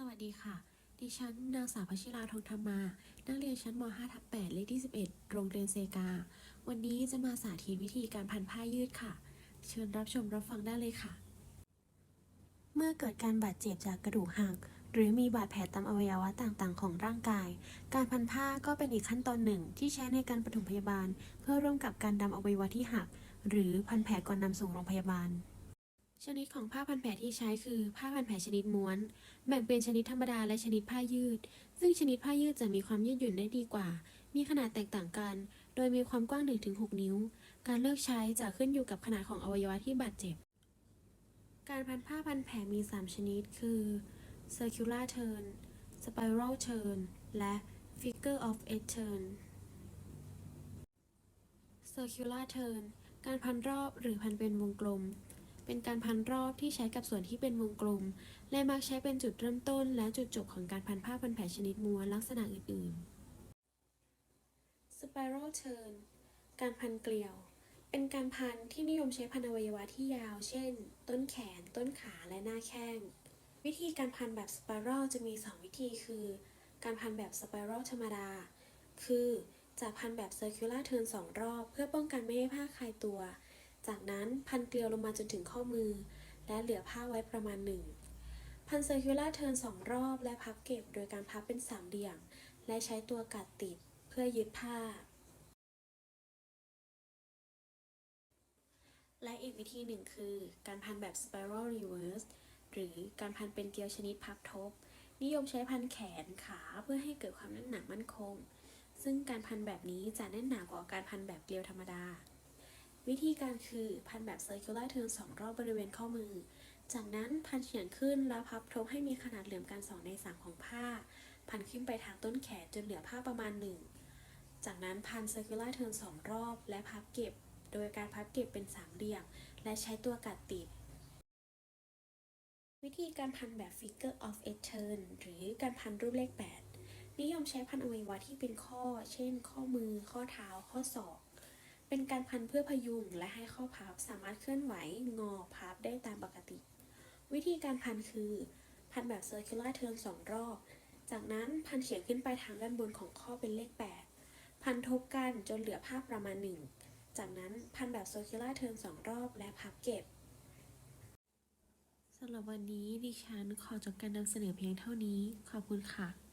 สวัสดีค่ะ ดิฉันนางสาวพชิราทองธรรมา นักเรียนชั้นม 5 ทับ8เลขที่ 11 โรงเรียนเซกา วันนี้จะมาสาธิตวิธีการพันผ้ายืดค่ะ เชิญรับชมรับฟังได้เลยค่ะ เมื่อเกิดการบาดเจ็บจากกระดูกหัก หรือมีบาดแผลตามอวัยวะต่างๆ ของร่างกาย การพันผ้าก็เป็นอีกขั้นตอนหนึ่งที่ใช้ในการปฐมพยาบาล เพื่อร่วมกับการดำอวัยวะที่หัก หรือพันแผลก่อนนำส่งโรงพยาบาล ชนิดของผ้าพันแผลที่ใช้คือผ้าพันแผลชนิดม้วน แบ่งเป็นชนิดธรรมดาและชนิดผ้ายืด ซึ่งชนิดผ้ายืดจะมีความยืดหยุ่นได้ดีกว่า มีขนาดแตกต่างกัน โดยมีความกว้าง 1-6 นิ้ว การเลือกใช้จะขึ้นอยู่กับขนาดของอวัยวะที่บาดเจ็บ การพันผ้าพันแผลมี 3 ชนิด คือ circular turn spiral turn และ figure of eight turn circular turn การพันรอบหรือพันเป็นวงกลม เป็นการพันรอบที่ใช้กับส่วนที่เป็นวงกลม และมักใช้เป็นจุดเริ่มต้น และจุดจบของการพันผ้าพันแผลชนิดม้วนลักษณะอื่นๆ Spiral Turn การพันเกลียว เป็นการพันที่นิยมใช้พันอวัยวะที่ยาว เช่น ต้นแขน ต้นขาและหน้าแข้ง วิธีการพันแบบ Spiral จะมี 2 วิธีคือ การพันแบบ Spiral ธรรมดา คือจะพันแบบ Circular Turn 2 รอบ เพื่อป้องกันไม่ให้ผ้าคลายตัว จากนั้นพันเกลียวลงมาจนถึงข้อมือ และเหลือผ้าไว้ประมาณหนึ่งพัน Circular Turn สองรอบและพับเก็บโดยการพับเป็นสามเหลี่ยม และใช้ตัวกัดติดเพื่อยึดผ้า และอีกวิธีหนึ่งคือ การพันแบบ Spiral Reverse หรือการพันเป็นเกลียวชนิดพับทบ นิยมใช้พันแขนขาเพื่อให้เกิดความแน่นหนามั่นคง ซึ่งการพันแบบนี้จะแน่นหนากว่าการพันแบบเกลียวธรรมดา วิธีการคือพันแบบ circular turn สองรอบบริเวณข้อมือ จากนั้นพันเฉียงขึ้นแล้วพับทบให้มีขนาดเหลื่อมกัน 2 ใน 3 ของผ้า พันขึ้นไปทางต้นแขนจนเหลือผ้าประมาณหนึ่งจากนั้นพัน circular turn สองรอบ และพับเก็บ โดยการพับเก็บเป็นสามเหลี่ยม และใช้ตัวกัดติด วิธีการพันแบบ figure of eight turn หรือการพันรูปเลข 8 นิยมใช้พันอวัยวะที่เป็นข้อ เช่น ข้อมือ ข้อเท้า ข้อศอก เป็นการพันเพื่อพยุงและให้ข้อพับสามารถเคลื่อนไหวงอพับได้ตามปกติ วิธีการพันคือ พันแบบ circular turn สองรอบ จากนั้นพันเฉียงขึ้นไปทางด้านบนของข้อเป็นเลข 8 พันทบกันจนเหลือภาพประมาณหนึ่งจากนั้นพันแบบ circular turn สองรอบและพับเก็บสำหรับวันนี้ดิฉันขอจบการนำเสนอเพียงเท่านี้ ขอบคุณค่ะ